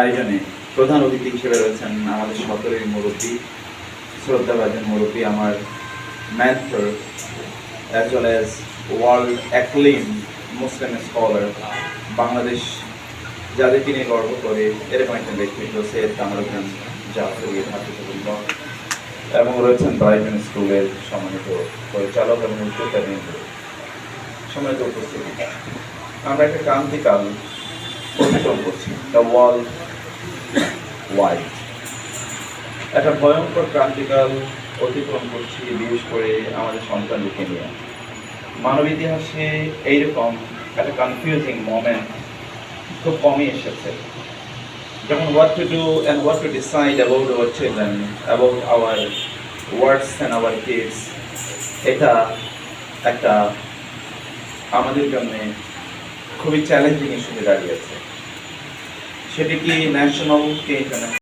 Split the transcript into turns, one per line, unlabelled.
আয়োজনে প্রধান অতিথি হিসেবে রয়েছেন আমাদের সকলের মুরব্বী, শ্রদ্ধাভাজন মুরব্বী আমার mentor as well as world acclaimed Muslim scholar Bangladesh যাদের তিনি গর্ব করে এরকম একজন ব্যক্তিত্ব, সৈয়দ কামরুদ্দিন জাফরি হাফিজুল্লাহ। এবং রয়েছেন ব্রাইটন স্কুলের সম্মানিত পরিচালক এবং উচ্চতাবৃন্দ সম্মানিত উপস্থিতি। আমরা একটা ক্রান্তিকাল অতিক্রম করছি। দ্য ওয়ার্ল্ড ওয়াইড একটা ভয়ঙ্কর ক্রান্তিকাল অতিক্রম করছি বিশেষ করে আমাদের সন্তানদেরকে নিয়ে। মানব ইতিহাসে এইরকম একটা কনফিউজিং মোমেন্ট খুব কমই এসেছে। যখন what to do and what to decide about our children about our words and our kids এটা একটা আমাদের জন্য খুবই চ্যালেঞ্জিং ইস্যুতে দাঁড়িয়েছে। সেটি কি ন্যাশনাল কি ইন্টারন্যাশনাল